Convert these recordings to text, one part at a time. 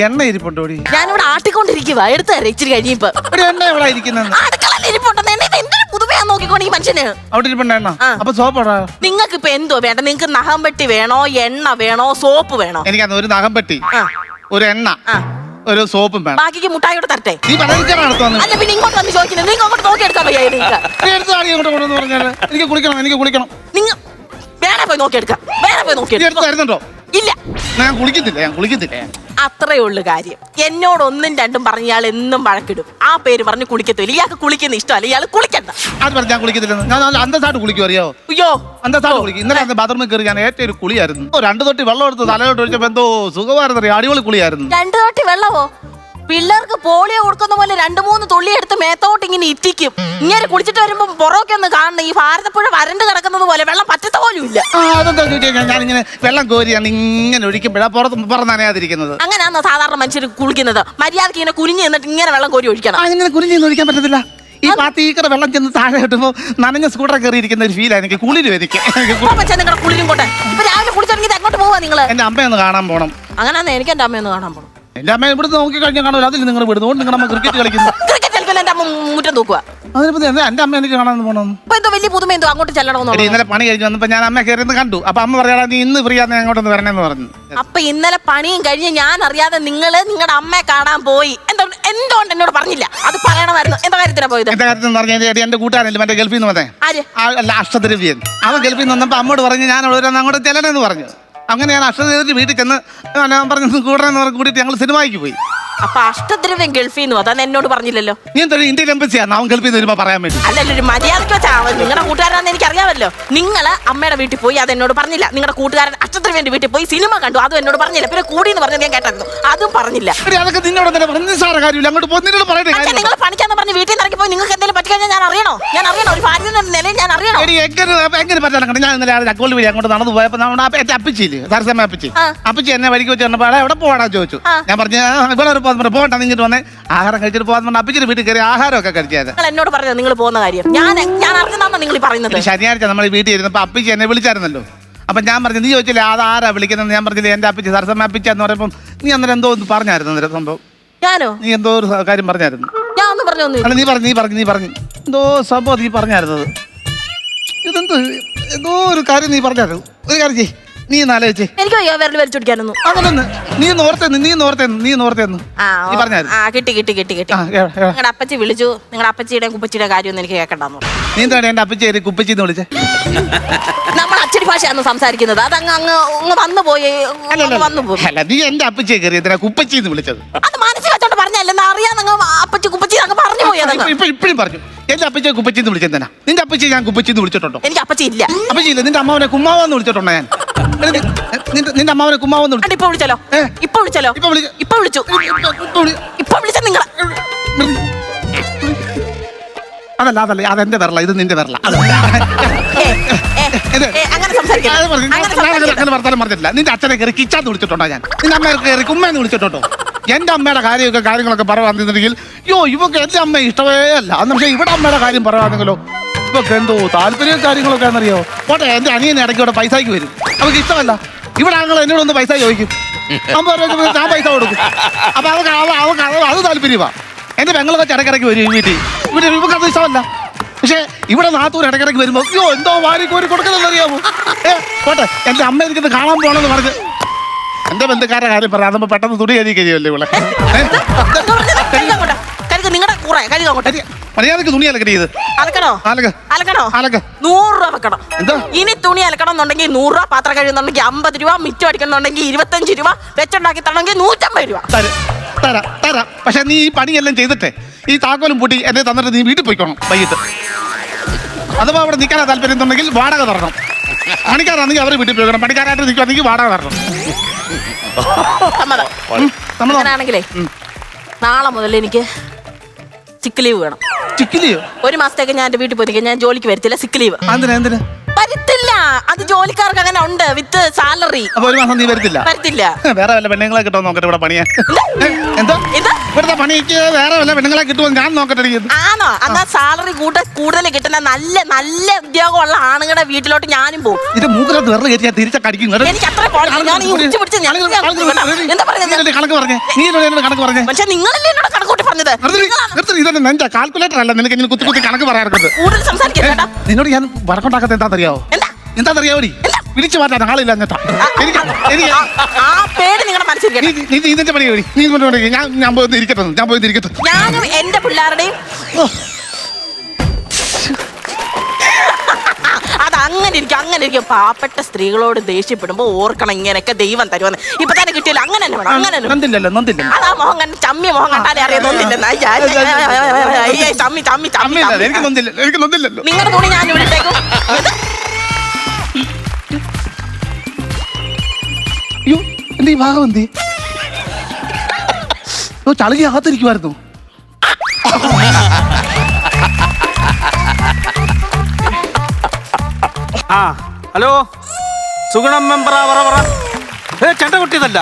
എണ്ണ ഇരിപ്പുണ്ടോടി ഞാനിവിടെ ആട്ടിക്കൊണ്ടിരിക്കുക എടുത്തു തരാം ഇച്ചിരി കഴിയുമ്പോ ഒരു എണ്ണ എവിടെ ഇരിക്കുന്നെന്ന്. അടുക്കളയിൽ ഇരിപ്പുണ്ടെന്ന്. എന്നെ ഇത് എന്തൊരു പുതുമയാ നോക്കിക്കോണി ഈ മനുഷ്യന്. അവിടെ ഇരിപ്പുണ്ട എണ്ണ. ആ. അപ്പൊ സോപ്പടാ നിങ്ങൾക്ക് ഇപ്പൊ എന്തോ വേണ്ട നിങ്ങൾക്ക് നഖം വെട്ടി വേണോ? എണ്ണ വേണോ? സോപ്പ് വേണോ? എനിക്കന്ന് ഒരു നഖം പെട്ടി ആ. ഒരു എണ്ണ ആ. ഒരു സോപ്പും വേണം. ബാക്കിക്ക് കൂടെ തരട്ടെ? നീ അല്ല പിന്നെ ഇങ്ങോട്ട് വന്ന് ചോദിക്കുന്നത്. നിങ്ങൾ അങ്ങോട്ട് നോക്കി എടുക്കാൻ വയ്യ നിങ്ങൾക്ക്? നീ എടുത്ത് ആടി അങ്ങോട്ട് കൊണ്ടെന്ന് പറഞ്ഞാൽ. എനിക്ക് കുളിക്കണം എനിക്ക് കുളിക്കണം. നിങ്ങൾ വേറെ പോയി നോക്കി എടുക്കാം. വേറെ പോയി നോക്കി നീ എടുത്ത് തരുന്നുണ്ടോ? ഇല്ല. ഞാൻ കുളിക്കത്തില്ല ഞാൻ കുളിക്കത്തില്ല. അത്രേ ഉള്ളു കാര്യം. എന്നോട് ഒന്നും രണ്ടും പറഞ്ഞയാൾ എന്നും വഴക്കിടും. ആ പേര് പറഞ്ഞ് കുളിക്കത്തില്ല ഇയാൾക്ക് കുളിക്കുന്ന ഇഷ്ടമല്ല. ഇയാൾ കുളിക്കണ്ട. അത് പറഞ്ഞ ഞാൻ കുളിക്കത്തില്ല ഞാൻ നല്ല അന്തസ്സായിട്ട് കുളിക്കും അറിയോ അയ്യോ. അന്തസ്സായിട്ട് കുളിക്കും. ഇന്നലെ അന്ന് ബാത്റൂമിൽ കയറി ഞാൻ ഏറ്റവും ഒരു കുളിയായിരുന്നു. ഓ, രണ്ട് തൊട്ടി വെള്ളം എടുത്ത് തലയോട്ട് ഒഴിച്ചപ്പോ എന്തോ സുഖമായിരുന്നു അറിയോ അടിപൊളി കുളിയായിരുന്നു. രണ്ടു തൊട്ടി വെള്ളമോ? പിള്ളേർക്ക് പോളിയോ കൊടുക്കുന്ന പോലെ രണ്ടു മൂന്ന് തുള്ളി എടുത്ത് മേത്തോട്ട് ഇങ്ങനെ ഇറ്റിക്കും. ഇങ്ങനെ കുളിച്ചിട്ട് വരുമ്പോ പുറമൊക്കെ ഒന്ന് കാണണം. ഈ ഭാരതപ്പുഴ വരണ്ട് കിടക്കുന്നത് പോലെ വെള്ളം പറ്റത്ത പോലും ഇല്ല. ആ അതെന്താ ചോദിച്ചാൽ ഞാനിങ്ങനെ വെള്ളം കോരിയാണ് ഇങ്ങനെ ഒഴിക്കുമ്പോഴാ പുറത്ത് പുറന്നനയാതിരിക്കുന്നത് അങ്ങനെയാണോ സാധാരണ മനുഷ്യർ കുളിക്കുന്നത്? മര്യാദയ്ക്ക് ഇങ്ങനെ കുനിഞ്ഞ് നിന്നിട്ട് ഇങ്ങനെ വെള്ളം കോരി ഒഴിക്കണം. ആ ഇങ്ങനെ കുരിഞ്ഞൊന്നും ഒഴിക്കാൻ പറ്റത്തില്ല. ഈ പാത്തീക്കറ വെള്ളം ചെന്ന് താഴെ കിട്ടുമ്പോ നനഞ്ഞ സ്കൂട്ടർ കയറിയിരിക്കുന്ന ഒരു ഫീലാണ് എനിക്ക്. കുളിരും എനിക്ക്. നിങ്ങളുടെ കുളിരും കൊട്ടെ ഇപ്പൊ രാവിലെ കുളിച്ചിറങ്ങിയത് എങ്ങോട്ട് പോവാ നിങ്ങൾ? എന്റെ അമ്മയൊന്ന് കാണാൻ പോണം. അങ്ങനെയാന്ന് എനിക്ക് എന്റെ അമ്മയൊന്ന് കാണാൻ പോണം. എന്റെ അമ്മ ഇവിടുന്ന് നോക്കി കഴിഞ്ഞാൽ കാണാൻ അതിൽ നിങ്ങൾ വിടുന്നു കൊണ്ട് നിങ്ങളുടെ അമ്മ ക്രിക്കറ്റ് കളിക്കുന്നു. ക്രിക്കറ്റ് എന്റെ അമ്മ മുറ്റം തൂക്കുക അതിനിപ്പോ എന്താ? എന്റെ അമ്മ എനിക്ക് കാണാൻ പോണം. ഇപ്പൊ എന്തോ വലിയ പുതുമ എന്തോ അങ്ങോട്ട് ചെല്ലണമെന്നോ ഇന്നലെ പണി കഴിഞ്ഞ് വന്നപ്പോ ഞാൻ അമ്മ കണ്ടു. അപ്പൊ അമ്മ നീ ഇന്ന് ഫ്രീ ആന്ന് അങ്ങോട്ടൊന്ന് വരണേന്ന് പറഞ്ഞു. അപ്പൊ ഇന്നലെ പണിയും കഴിഞ്ഞ് ഞാൻ അറിയാതെ നിങ്ങൾ നിങ്ങളുടെ അമ്മയെ കാണാൻ പോയി. എന്തോ എന്തുകൊണ്ട് എന്നോട് പറഞ്ഞില്ല? അത് പറയണമായിരുന്നു. എന്താ കാര്യത്തിനാ പോയത്? എന്റെ കാര്യത്തിൽ എന്ന് പറഞ്ഞാൽ എടി എന്റെ കൂട്ടുകാരല്ലേ മറ്റേ ഗൾഫിൽ നിന്ന് വന്നേ? ആര്? ആ, അല്ല അഷ്ടദ്രവ്യൻ. അവൻ ഗൾഫിൽ നിന്ന് വന്നപ്പോ അമ്മോട് പറഞ്ഞു ഞാൻ അവിടെ അങ്ങോട്ട് ചെല്ലണെന്ന് പറഞ്ഞു. അങ്ങനെ ഞാൻ അഷ്ടദ്രവ്യന്റെ വീട്ടിൽ ചെന്ന് ഞാൻ പറഞ്ഞു കൂടണമെന്ന് പറഞ്ഞ് കൂടിയിട്ട് ഞങ്ങൾ സിനിമയ്ക്ക് പോയി. അപ്പൊ അഷ്ടദ്രവ്യം ഗൾഫിൽ നിന്ന് അതാ എന്നോട് പറഞ്ഞില്ലല്ലോ. നീ എന്താ ഇന്ത്യൻ എംബസിയാണ് അവൻ ഗൾഫിൽ നിന്ന് വരുമ്പോ പറയാൻ വേണ്ടി. അല്ലല്ലോ ഒരു മര്യാദയ്ക്ക് വെച്ചാ നിങ്ങളുടെ കൂട്ടുകാരാന്ന് എനിക്ക് അറിയാമല്ലോ നിങ്ങൾ അമ്മയുടെ വീട്ടിൽ പോയി അത് എന്നോട് പറഞ്ഞില്ല. നിങ്ങളുടെ കൂട്ടുകാരൻ അഷ്ടദ്രവ്യന്റെ വീട്ടിൽ പോയി സിനിമ കണ്ടു. അതും എന്നോട് പറഞ്ഞില്ല. പിന്നെ കൂടി എന്ന് പറഞ്ഞത് ഞാൻ കേട്ടായിരുന്നു അതും പറഞ്ഞില്ല. എടി, അതൊക്കെ നിന്നോട് തന്നെ പറഞ്ഞു നിസ്സാര കാര്യമില്ല. അങ്ങോട്ട് പോ. നിന്നോട് പറയട്ടെ പക്ഷെ കാര്യം നിങ്ങൾ പണിക്കാന്ന് പറഞ്ഞ് വീട്ടിൽ നിന്ന് ഇറങ്ങി പോയി നിങ്ങൾക്ക് എന്തെങ്കിലും പറ്റിക്കഴിഞ്ഞാൽ ഞാൻ അറിയണോ? ഞാൻ അറിയണോ? ഒരു ഭാര്യ എന്ന നിലയിൽ ഞാൻ അറിയണോ? എടി എങ്ങനെ എങ്ങനെ പറ്റാൻ കണ്ടു ഞാൻ ഇന്നലെ അക്കോളി വഴി അങ്ങോട്ട് നടന്നു പോയപ്പോ നമ്മുടെ അപ്പ- എന്റെ അപ്പച്ചിയില്ലേ? സരസമ്മ അപ്പച്ചി. ആ. അപ്പച്ചി എന്നെ വഴിക്ക് വെച്ച് കണ്ടപ്പോ എവിടെ പോവാടാ? ചോദിച്ചു. ആ. ഞാൻ പറഞ്ഞു "ആ, ഇവിടെ ഒരു പോകാൻ പറഞ്ഞു പോകണ്ട ഇങ്ങോട്ട് വന്നേ. ആഹാരം കഴിച്ചിട്ട് പോകാൻ പറഞ്ഞു അപ്പിച്ചിട്ട് വീട്ടിൽ കയറി ആഹാരമൊക്കെ കഴിച്ചത്. നിങ്ങൾ എന്നോട് പറഞ്ഞത് നിങ്ങൾ പോകുന്ന കാര്യം. ഞാൻ ഞാൻ അറിഞ്ഞതാണോ നിങ്ങൾ ഈ പറയുന്നത്. ശനിയാഴ്ച നമ്മൾ വീട്ടിൽ ഇരുന്നപ്പോൾ അപ്പിച്ച് എന്നെ വിളിച്ചായിരുന്നല്ലോ. അപ്പൊ ഞാൻ പറഞ്ഞു നീ ചോദിച്ചില്ലേ അത് ആരാ വിളിക്കുന്നത് ഞാൻ പറഞ്ഞില്ലേ എന്റെ അപ്പിച്ച് സരസമ്മ അപ്പിച്ച എന്ന് പറയുമ്പോൾ നീ അന്നേരം എന്തോ ഒന്ന് പറഞ്ഞായിരുന്നു അന്നേരം സംഭവം. ഞാനോ? നീ എന്തോ ഒരു കാര്യം പറഞ്ഞായിരുന്നു. ഞാൻ ഒന്നും പറഞ്ഞു അല്ല നീ പറഞ്ഞു നീ പറഞ്ഞു നീ പറഞ്ഞു. എന്തോ സംഭവം നീ പറഞ്ഞായിരുന്നത്. ഇതെന്ത് എന്തോ ഒരു കാര്യം നീ പറഞ്ഞായിരുന്നു. ഒരു കാര്യം ചെയ്യ്. നീ ഒന്ന് എനിക്ക് വയ്യ വിരൽ വലിച്ചൊടിക്കാനൊന്നും അങ്ങനൊന്ന്. നീ നോർത്തെന്ന് നീ നോർത്തെന്ന് നീ നോർത്തെന്ന് ആ നീ പറഞ്ഞായിരുന്നു ആ കിട്ടി കിട്ടി കിട്ടി കിട്ടി. ആ. നിങ്ങളുടെ അപ്പച്ചി വിളിച്ചു. നിങ്ങളുടെ അപ്പച്ചിയുടെയും കുപ്പച്ചിയുടെ കാര്യമൊന്നും എനിക്ക് കേൾക്കണ്ടെന്നു നീ എന്താണ് എന്റെ അപ്പച്ചേരി കുപ്പച്ചിന്ന് വിളിച്ചേ? നമ്മൾ അച്ചടി ഭാഷയാണ് സംസാരിക്കുന്നത്? അതങ്ങ് അങ്ങ് അങ്ങ് വന്നു പോയി. അങ്ങ് വന്നു പോയി. അല്ല നീ എന്റെ അപ്പച്ചിയെ കയറി എന്തിനാ കുപ്പച്ചിന്ന് വിളിച്ചത്? അത് മനസ്സിൽ വെച്ചോണ്ട് പറഞ്ഞല്ലെന്ന് അറിയാന്നങ്ങ് അപ്പച്ചി കുപ്പച്ചി അങ്ങ് പറഞ്ഞു പോയി അതങ്ങ്. ഇപ്പൊ ഇപ്പഴും പറഞ്ഞു. എന്റെ അപ്പച്ചിയെ കുപ്പച്ചിന്ന് വിളിച്ചെന്തിനാ നിന്റെ അപ്പച്ചിയെ ഞാൻ കുപ്പച്ചിന്ന് വിളിച്ചിട്ടുണ്ടോ? എനിക്ക് അപ്പച്ചി ഇല്ല. അപ്പച്ചി ഇല്ല നിന്റെ അമ്മാവനെ കുമ്മാവെന്ന് വിളിച്ചിട്ടുണ്ടോ ഞാൻ? നിന്റെ അമ്മാവനെ കുമ്മാവെന്ന് വിളിച്ചു ഇപ്പൊ വിളിച്ചല്ലോ ഏ? ഇപ്പൊ വിളിച്ചല്ലോ ഇപ്പൊ വിളി ഇപ്പൊ വിളിച്ചു ഇപ്പൊ വിളി ഇപ്പൊ വിളിച്ച നിങ്ങൾ അതല്ല അതല്ല അതെന്റെ വിരല ഇത് നിന്റെ വിരല അത് ഇത്. അങ്ങനെ സംസാരിക്കരുത്. അത് പറഞ്ഞു. അങ്ങനെ ഞാൻ സംസാരിക്കരുത്. അങ്ങനെ വർത്താനം പറഞ്ഞിട്ടില്ല നിന്റെ അച്ഛനെ കയറി കിച്ചാന്ന് വിളിച്ചിട്ടുണ്ടോ ഞാൻ നിന്റെ അമ്മയെ കയറി കുമ്മേന്ന് വിളിച്ചിട്ടുണ്ടോ എന്റെ അമ്മയുടെ കാര്യമൊക്കെ കാര്യങ്ങളൊക്കെ പറയാന്നുണ്ടെങ്കിൽ യോ ഇവക്ക് എന്റെ അമ്മ ഇഷ്ടമേ അല്ല അന്ന് പക്ഷേ ഇവിടെ അമ്മയുടെ കാര്യം പറയാണെങ്കിലോ ഇവക്ക് എന്തോ താല്പര്യവും കാര്യങ്ങളൊക്കെ ആണെന്നറിയോ പോട്ടെ എന്റെ അനിയനെ ഇടയ്ക്ക് ഇവിടെ പൈസയ്ക്ക് വരും അവർക്ക് ഇഷ്ടമല്ല. ഇവിടെ എന്നോട് ഒന്ന് പൈസ ചോദിക്കും. അമ്പത് രൂപ ഞാൻ പൈസ കൊടുക്കും. അപ്പൊ അവൾക്ക് അവൾക്ക് അത് താല്പര്യമാ. എന്റെ പെങ്ങളൊക്കെ ഇടയ്ക്കിടയ്ക്ക് വരും വീട്ടിൽ. ഇവിടെ ഇവർക്ക് അത് ഇഷ്ടമല്ല. പക്ഷേ ഇവിടെ നാത്തൂർ ഇടയ്ക്കിടയ്ക്ക് വരുമ്പോ അയ്യോ എന്തോ വാരി കോരി കൊടുക്കുന്നത് അറിയാമോ ഏ പോട്ടെ. എന്റെ അമ്മ എനിക്കത് കാണാൻ പോണെന്ന് പറഞ്ഞ്. എന്റെ ബന്ധുക്കാരുടെ കാര്യം പറയാം. അതുമ്പോ പെട്ടെന്ന് തുണി കഴുകി കഴിയുമല്ലേ ഇവിടെ കഴുകങ്ങോട്ട് കഴുക കഴുകങ്ങോട്ട് മര്യാദയ്ക്ക് തുണി അലക്കടി ഇത്. അലക്കണോ? അലക്ക്. അലക്കണോ? അലക്ക്. നൂറ് രൂപ വെക്കണം. എന്താ? ഇനി തുണി അലക്കണം എന്നുണ്ടെങ്കിൽ നൂറ് രൂപ പാത്രം കഴിയുന്നുണ്ടെങ്കിൽ അമ്പത് രൂപ മിറ്റം അടിക്കണമെന്നുണ്ടെങ്കിൽ ഇരുപത്തഞ്ച് രൂപ വെച്ചുണ്ടാക്കി തരണമെങ്കിൽ നൂറ്റമ്പത് രൂപ. തരാം. തരാം. തരാം. പക്ഷെ നീ ഈ പണിയെല്ലാം ചെയ്തിട്ടേ ഈ താക്കോലും പൂട്ടി എന്നെ തന്നിട്ട് നീ വീട്ടിൽ പോയിക്കോണം വൈകിട്ട്. അഥവാ അവിടെ നിൽക്കാനാ താല്പര്യം ഉണ്ടെങ്കിൽ വാടക തരണം. പണിക്കാരാണെങ്കിൽ അവരെ വീട്ടിൽ പോയിക്കണം. പണിക്കാരായിട്ട് നിൽക്കുകയാണെങ്കിൽ വാടക തരണം. സമ്മതം. നമ്മൾ അങ്ങനെയാണെങ്കിലേ നാളെ മുതൽ എനിക്ക് സിക്ക് ലീവ് വേണം. ചിക്കിലിയോ ഒരു മാസത്തേക്ക് ഞാൻ എന്റെ വീട്ടിൽ പോയി ഞാൻ ജോലിക്ക് വരത്തില്ല സിക്ക് ലീവ് എന്തിനാ എന്തിനാ? വരത്തില്ല. അത് ജോലിക്കാർക്ക് അങ്ങനെ ഉണ്ട് വിത്ത് സാലറി. അപ്പൊ ഒരു മാസം നീ വരത്തില്ല? വരത്തില്ല. വേറെ വല്ല പെണ്ണുങ്ങളെ കിട്ടുമോ നോക്കട്ടെ ഇവിടെ പണിയാ എന്താ? ഇത് ഇവിടുത്തെ പണിക്ക് വേറെ വല്ല പെണ്ണുങ്ങളെ കിട്ടുമോ? ഞാൻ നോക്കട്ടെ ഇരിക്കുന്നു. ആണോ? എന്നാ സാലറി കൂട്ട കൂടുതൽ കിട്ടുന്ന നല്ല നല്ല ഉദ്യോഗമുള്ള ആണുങ്ങളുടെ വീട്ടിലോട്ട് ഞാനും പോകും ഇത് മൂക്കിനകത്ത് വെറുതെ കയറ്റി ഞാൻ തിരിച്ച കടിക്കും. കേട്ടോ. എനിക്ക് അത്ര കോളേജ് ഞാൻ ഈ ഉച്ച പിടിച്ച് ഞാൻ കേട്ടോ. എന്താ പറയുന്നത് നീയല്ലേ കണക്ക് പറഞ്ഞേ? നീ എന്നോട് കണക്ക് പറഞ്ഞേ? പക്ഷെ നിങ്ങളല്ലേ എന്നോട് കണക്കൂട്ടി പറഞ്ഞത്? നിർത്തി, നിർത്തി, ഇതെന്നെ നെഞ്ചാ കാൽക്കുലേറ്റർ അല്ല. നിനക്ക് ഇങ്ങനെ കുത്തി കുത്തി കണക്ക് പറയാറുണ്ട്. കൂടുതൽ സംസാരിക്കരുത് കേട്ടോ. നിന്നോട് ഞാൻ വടക്കൊണ്ടാക്കത്തെ എന്താണെന്നറിയാവോ എന്താ അറിയാവോ വിളിച്ചു മാറ്റാൻ ആളില്ല അങ്ങനത്തെ എനിക്ക് എനിക്ക് ആ- പേര് നിങ്ങളുടെ മനസ്സിൽ നീ കേട്ടോ നീ നീ ഇതിന്റെ പണി കഴി നീ ഇങ്ങോട്ട് പണി ഞാൻ ഞാൻ പോയി ഇരിക്കട്ടെ ഞാൻ പോയി ഇരിക്കട്ടെ ഞാനും എന്റെ പിള്ളേരുടെയും ഓ, അത് അങ്ങനെ ഇരിക്കും അങ്ങനെ ഇരിക്കും. പാവപ്പെട്ട സ്ത്രീകളോട് ദേഷ്യപ്പെടുമ്പോ ഓർക്കണം ഇങ്ങനെയൊക്കെ ദൈവം തരുമെന്ന്. ഇപ്പൊ തന്നെ കിട്ടിയില്ല. അങ്ങനെ തന്നെ വേണം അങ്ങനെ തന്നെ വേണം. നന്ദില്ലല്ലോ നന്ദില്ലല്ലോ. അതാ മോഹൻ കണ്ട ചമ്മി മോഹൻ കണ്ടാലേ അറിയാതൊന്നില്ലെന്ന് ചമ്മി ചമ്മി ചമ്മി അമ്മയില്ല എനിക്ക് നന്ദില്ല എനിക്ക് നന്ദില്ലല്ലോ. നിങ്ങളുടെ തുണി ഞാൻ ഇവിടെ അയ്യോ എന്റെ ഈ ഭാഗം എന്തി? ചളുകി അകത്തിരിക്കുമായിരുന്നു ആ ഹലോ? സുഗുണം മെമ്പറാ പറ പറ. ഏ ചെണ്ട കുട്ടിയതല്ല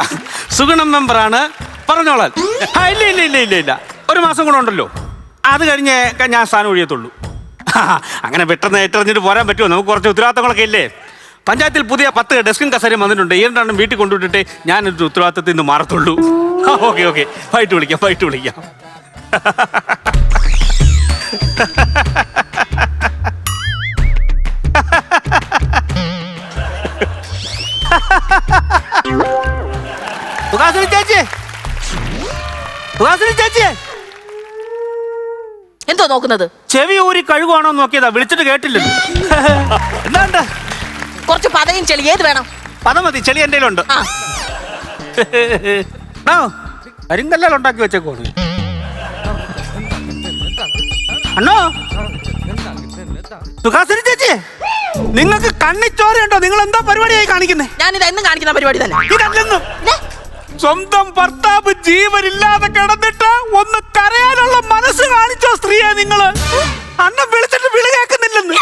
സുഗുണം മെമ്പറാണ് പറഞ്ഞോളാൻ. ആ ഇല്ല ഇല്ല ഇല്ല ഇല്ല ഇല്ല. ഒരു മാസം കൂടെ ഉണ്ടല്ലോ. അത് കഴിഞ്ഞ് ഞാൻ സ്ഥാനം ഒഴിയത്തുള്ളൂ. അങ്ങനെ പെട്ടെന്ന് ഏറ്ററിഞ്ഞിട്ട് പോരാൻ പറ്റുമോ? നമുക്ക് കുറച്ച് ഉത്തരവാദിത്തങ്ങളൊക്കെ ഇല്ലേ? പഞ്ചായത്തിൽ പുതിയ പത്ത് ഡെസ്കും കസേരയും വന്നിട്ടുണ്ട്. ഈ രണ്ടെണ്ണം വീട്ടിൽ കൊണ്ടുവിട്ടിട്ട് ഞാനൊരു ഉത്തരവാദിത്തത്തിൽ നിന്ന് മാറത്തുള്ളൂ. Okay okay. വൈകിട്ട് വിളിക്കാം വൈകിട്ട് വിളിക്കാം. സുഹാസിനി ചേച്ചി! സുഹാസിനി ചേച്ചി! എന്തോ നോക്കുന്നത്? ചെവി ഊരി കഴുകുവാണോ നോക്കിയതാ വിളിച്ചിട്ട് കേട്ടില്ലല്ലോ. എന്താണ്ട് കുറച്ച് പതയും ചെളി ഏത് വേണം? പത മതി ചെളി എന്റെ ഉണ്ട് ആ. കരിങ്കല്ലാണ് ഉണ്ടാക്കി വെച്ചേക്കോണ് അണ്ണോ? സുഹാസിനി ചേച്ചി നിങ്ങൾക്ക് കണ്ണിച്ചോരയുണ്ടോ? നിങ്ങൾ എന്താ പരിപാടിയായി കാണിക്കുന്നേ? ഞാനിത് എന്നും കാണിക്കുന്ന പരിപാടി തന്നെ. ഇതല്ലെന്നും. സ്വന്തം ഭർത്താവ് ജീവനില്ലാതെ കിടന്നിട്ട് ഒന്ന് കരയാനുള്ള മനസ്സ് കാണിച്ചോ സ്ത്രീയെ നിങ്ങൾ. അണ്ണൻ വിളിച്ചിട്ട് വിളി കേൾക്കുന്നില്ലെന്ന്.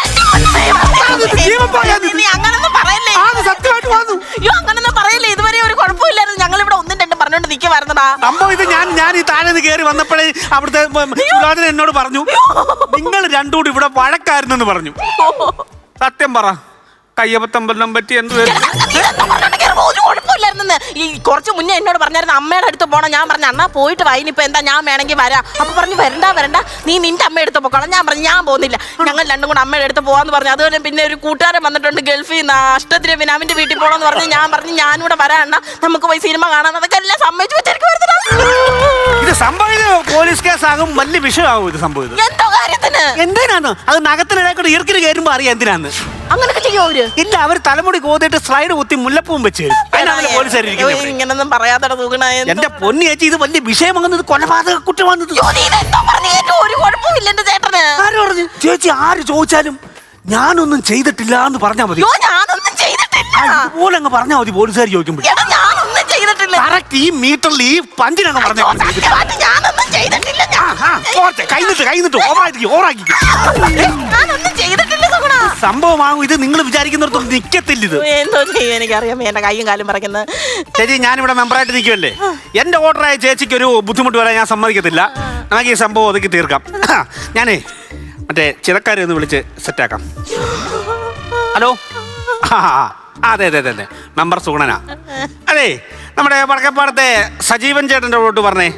ജീവൻ പോയാ നീ അങ്ങനൊന്നും പറയല്ലേ? സത്യമായിട്ട് വന്നു. അയ്യോ അങ്ങനൊന്നും പറയല്ലേ? ഇതുവരെ ഒരു കുഴപ്പമില്ലായിരുന്നു. ഞങ്ങൾ ഇവിടെ ഒന്നും രണ്ടും പറഞ്ഞോണ്ട് നിൽക്കുവായിരുന്നടാ. സംഭവം ഇത് ഞാൻ ഞാൻ ഈ താഴെ നിന്ന് കയറി വന്നപ്പോഴേ അവിടുത്തെ സുരാജൻ എന്നോട് പറഞ്ഞു നിങ്ങൾ രണ്ടുകൂടി ഇവിടെ വഴക്കായിരുന്നെന്ന് പറഞ്ഞു. സത്യം പറ. കയ്യപ്പത്തമ്പലം പറ്റി എന്ത്? ഒരു കുഴപ്പമില്ലായിരുന്നെന്ന് ഈ കുറച്ച് മുന്നേ എന്നോട് പറഞ്ഞായിരുന്നു അമ്മയുടെ അടുത്ത് പോകണം ഞാൻ പറഞ്ഞു അണ്ണാ പോയിട്ട് വൈനിപ്പോ എന്താ ഞാൻ വേണമെങ്കിൽ വരാം. അപ്പോൾ പറഞ്ഞു വരണ്ട വരണ്ട നീ നിന്റെ അമ്മ എടുത്ത് പോക്കോളാം. ഞാൻ പറഞ്ഞു ഞാൻ പോകുന്നില്ല. ഞങ്ങൾ രണ്ടും കൂടെ അമ്മയുടെ അടുത്ത് പോവാന്ന് പറഞ്ഞു. അതുപോലെ പിന്നെ ഒരു കൂട്ടുകാരൻ വന്നിട്ടുണ്ട് ഗൾഫിൽ നിന്ന് അഷ്ടത്തിന് അവന്റെ വീട്ടിൽ പോകണമെന്ന് പറഞ്ഞു ഞാൻ പറഞ്ഞു ഞാനും കൂടെ വരാണ്ട നമുക്ക് പോയി സിനിമ കാണാൻ അതൊക്കെ എല്ലാം സമ്മതിച്ചു വെച്ചിരിക്കും ഇത് പോലീസ് കേസാകും വലിയ വിഷയമാകും ഇത് സംഭവം എന്തോ കാര്യത്തിന്? എന്തിനാണ് അത് നഗത്തിനിടെ കൂടെ ഈർക്കിന് കയറുമ്പോ അറിയാം എന്തിനാന്ന്. അങ്ങനൊക്കെ ചെയ്യോ അവർ? ഇല്ല അവർ തലമുടി കോതിട്ട് സ്ലൈഡ് കുത്തി മുല്ലപ്പൂവും വെച്ച് ഇങ്ങനൊന്നും തൂക്കണ എന്റെ പൊന്നി ചേച്ചി ഇത് വലിയ വിഷയമാകുന്നത് കൊലപാതക കുറ്റമാകുന്നത് ഒരു കുഴപ്പമില്ല എന്റെ ചേട്ടന്. ആരും പറഞ്ഞു? ചേച്ചി ആര് ചോദിച്ചാലും ഞാനൊന്നും ചെയ്തിട്ടില്ല എന്ന് പറഞ്ഞാ മതി. ഞാനൊന്നും ചെയ്തിട്ടില്ല. അതുപോലെ അങ്ങ് പറഞ്ഞാൽ മതി പോലീസുകാർ ചോദിക്കുമ്പോൾ ഞാനൊന്നും ചെയ്തിട്ടില്ല. കറക്റ്റ് ഈ മീറ്ററിൽ ഈ പഞ്ചിനങ്ങ് പറഞ്ഞു ഞാനൊന്നും ചെയ്തിട്ടില്ല. കൈ നിട്ട് കൈ നിട്ട്. സംഭവമാകും ഇത് നിങ്ങൾ വിചാരിക്കുന്നിടത്തോളം നിക്കത്തില്ല ഇത്. എന്തോ ചെയ്യും എനിക്കറിയാം. എന്റെ കൈയും കാലും മറക്കുന്നത് ചേച്ചി ഞാനിവിടെ മെമ്പറായിട്ട് നിൽക്കുമല്ലേ എന്റെ ഓർഡറായ ചേച്ചിക്ക് ഒരു ബുദ്ധിമുട്ട് വരാൻ ഞാൻ സമ്മതിക്കത്തില്ല. നമുക്ക് ഈ സംഭവം ഒതുക്കി തീർക്കാം. ഞാനേ മറ്റേ ചിലക്കാരെ ഒന്ന് വിളിച്ച് സെറ്റാക്കാം ഹലോ? ആ അതെ അതെ അതെ അതെ. മെമ്പർ സുഗണന. അതെ നമ്മുടെ വടക്കപ്പാടത്തെ സജീവൻ ചേട്ടന്റെ ഓട്ട് പറഞ്ഞേ.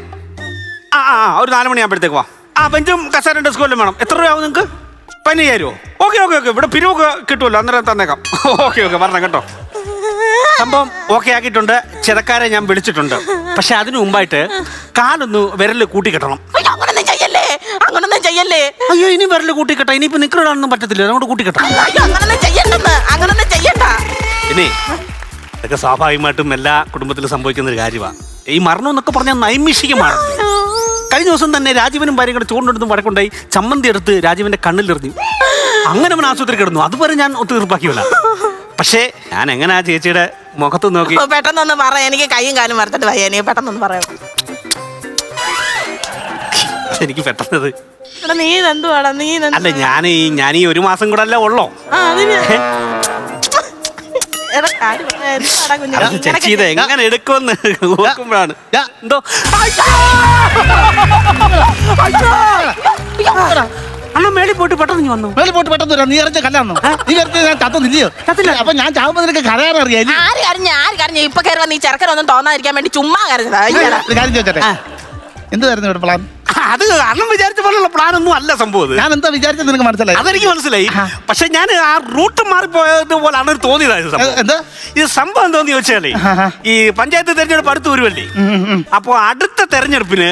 ആ ആ ആ, ഒരു നാല് മണിയാകുമ്പോഴത്തേക്ക് വാ. ആ ബെഞ്ചും കസേരയും ഡെസ്കും എല്ലാം വേണം. എത്ര രൂപയാവും നിങ്ങൾക്ക് പതിനയ്യായിരമോ ഓക്കെ ഓക്കെ ഓക്കെ. ഇവിടെ പിരിവൊക്കെ കിട്ടുമല്ലോ. അന്നേരം തന്നേക്കാം. Okay okay. പറഞ്ഞ കേട്ടോ. സംഭവം ഓക്കെ ആക്കിയിട്ടുണ്ട്. ചെറുക്കാരെ ഞാൻ വിളിച്ചിട്ടുണ്ട്. പക്ഷെ അതിനു മുമ്പായിട്ട് കാലൊന്ന് വിരൽ കൂട്ടിക്കെട്ടണം. അങ്ങനൊന്നും ചെയ്യല്ലേ? അങ്ങനൊന്നും ചെയ്യല്ലേ? അയ്യോ ഇനി വിരൽ കൂട്ടിക്കെട്ട. ഇനിയിപ്പോ നിക്കറിടാനൊന്നും പറ്റത്തില്ല. അങ്ങോട്ട് കൂട്ടിക്കെട്ടാം. അയ്യോ അങ്ങനൊന്നും ചെയ്യണ്ടെന്ന്. അങ്ങനൊന്നും ചെയ്യണ്ട. ഇനി ഇതൊക്കെ സ്വാഭാവികമായിട്ടും എല്ലാ കുടുംബത്തിലും സംഭവിക്കുന്ന ഒരു കാര്യമാണ് ഈ മരണം എന്നൊക്കെ പറഞ്ഞാൽ നൈമിഷികമാണ്. കഴിഞ്ഞ ദിവസം തന്നെ രാജീവനും ഭാര്യയും കൂടെ ചൂണ്ടെടുത്ത് വഴക്കുണ്ടായി. ചമ്മന്തി എടുത്ത് രാജീവന്റെ കണ്ണിലെറിഞ്ഞു അങ്ങനെ അവൻ ആശുപത്രി കിടന്നു. അതുവരെ ഞാൻ ഒത്തുതീർപ്പാക്കിയല്ല പക്ഷേ ഞാൻ എങ്ങനെ ആ ചേച്ചിയുടെ മുഖത്ത് നോക്കി? ഓ, പെട്ടെന്നൊന്ന് പറ. എനിക്ക് കൈയും കാലും മറത്തിട്ട് വയ്യ. എനിക്ക് പെട്ടെന്നൊന്ന് പറയാം. എനിക്ക് പെട്ടെന്നത്. എടാ നീ ഇതെന്തുവാടാ? നീ ഇതെന്ത് അല്ല ഞാൻ ഈ ഞാൻ ഈ ഒരു മാസം കൂടെ അല്ലേ ഉള്ളോ? ആ അതിന് ചേച്ചി ഇത് എങ്ങനെ എടുക്കുമെന്ന് ഓർക്കുമ്പോഴാണ്. എന്തോ? അണ്ണ മേളിൽ പോയിട്ട് പെട്ടെന്ന് നീ വന്നു. മേളിൽ പോയിട്ട് പെട്ടെന്ന് വരാം. നീ എറിഞ്ഞ കല്ലാന്നോ? നീ എറിഞ്ഞ ഞാൻ ചത്തുന്നില്ലയോ ചത്തില്ല. അപ്പൊ ഞാൻ ചാവുമ്പോ നിനക്ക് കരയാനറിയാം ആര് കരഞ്ഞ? ആര് കരഞ്ഞ? ഇപ്പൊ കയറുക നീ ചെറുക്കനൊന്നും തോന്നാതിരിക്കാൻ വേണ്ടി ചുമ്മാ കരഞ്ഞതാ. കാര്യം ചോദിച്ചേ എന്ത് തരുന്നു ഇവിടെ പ്ലാൻ അത് അണ്ണൻ വിചാരിച്ച പോലുള്ള പ്ലാൻ ഒന്നും അല്ല സംഭവം ഞാൻ എന്താ വിചാരിച്ചത് നിനക്ക് മനസ്സിലായി? അതെനിക്ക് മനസ്സിലായി. പക്ഷെ ഞാൻ ആ റൂട്ട് മാറിപ്പോയത് പോലാണ് തോന്നിയതായത് സംഭവം. എന്താ? ഇത് സംഭവം എന്തോന്ന് ചോദിച്ചാലേ ഈ പഞ്ചായത്ത് തെരഞ്ഞെടുപ്പ് അടുത്ത് വരുമല്ലേ? അപ്പൊ അടുത്ത തെരഞ്ഞെടുപ്പിന്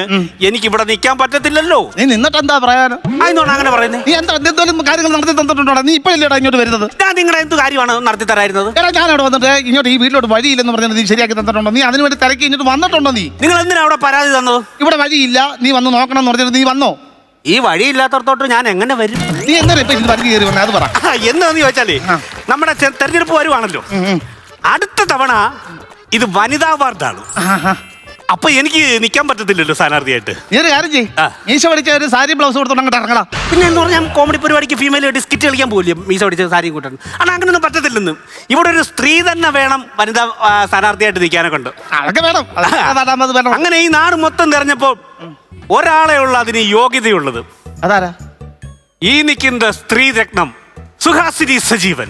എനിക്ക് ഇവിടെ നിൽക്കാൻ പറ്റത്തില്ലല്ലോ. നീ നിന്നിട്ട് എന്താ പറയാനോ അതിനോട് അങ്ങനെ പറയുന്നത് നീ എന്താ എന്തെങ്കിലും കാര്യങ്ങൾ നടത്തി തന്നിട്ടുണ്ടോ നീ ഇപ്പൊ ഇല്ലടാ ഇങ്ങോട്ട് വരുന്നത്? ഞാൻ നിങ്ങളുടെ എന്ത് കാര്യമാണ് നടത്തി തരായിരുന്നത്? എടാ ഞാൻ അവിടെ വന്നിട്ട് ഇങ്ങോട്ട് ഈ വീട്ടിലോട്ട് വഴിയില്ലെന്ന് പറഞ്ഞത് നീ ശരിയാക്കി തന്നിട്ടുണ്ടോ? നീ അതിനുവേണ്ടി തിരക്കി ഇങ്ങോട്ട് വന്നിട്ടുണ്ടോ നീ? നിങ്ങൾ എന്തിനാ അവിടെ പരാതി തന്നത്? ഇവിടെ വഴിയില്ല. നീ വന്ന് നോക്കണം എന്ന് പറഞ്ഞിട്ട് നീ വന്നോ ഈ വഴിയില്ലാത്തടത്തോട്ട് ഞാൻ എങ്ങനെ വരും നീ എന്തിനാ ഇപ്പൊ ഇത് വണ്ടി കയറി വന്നത് അത് പറ എന്താന്ന് ചോദിച്ചാലേ. നമ്മുടെ തെരഞ്ഞെടുപ്പ് വരുവാണല്ലോ. അടുത്ത തവണ ഇത് വനിതാ വാർഡാണ് ആഹാ. അപ്പൊ എനിക്ക് നിൽക്കാൻ പറ്റത്തില്ലല്ലോ സ്ഥാനാർത്ഥിയായിട്ട്. നീ ഒരു കാര്യം ചെയ്യ്. ആ. മീശ പഠിച്ച ഒരു സാരി ബ്ലൗസ് കൊടുത്തോണ്ട് അങ്ങോട്ട് ഇറങ്ങടാ. പിന്നെ എന്ന് പറഞ്ഞാൽ കോമഡി പരിപാടിക്ക് ഫീമെയിൽ ആയിട്ട് സ്കിറ്റ് കളിക്കാൻ പോകില്ലേ മീശ പഠിച്ച സാരിയും കൂട്ടാൻ. ആണ് അങ്ങനെയൊന്നും പറ്റത്തില്ലെന്ന്. ഇവിടെ ഒരു സ്ത്രീ തന്നെ വേണം വനിതാ ആ, സ്ഥാനാർത്ഥിയായിട്ട് നിൽക്കാനൊക്കെ ഉണ്ട് അതൊക്കെ വേണം. അതൊക്കെ വേണം. അങ്ങനെ ഈ നാട് മൊത്തം നിറഞ്ഞപ്പോൾ ഒരാളെ ഉള്ള അതിന് യോഗ്യതയുള്ളത്. അതാരാ? ഈ നിൽക്കുന്ന സ്ത്രീ രത്നം സുഹാസിനി സജീവൻ.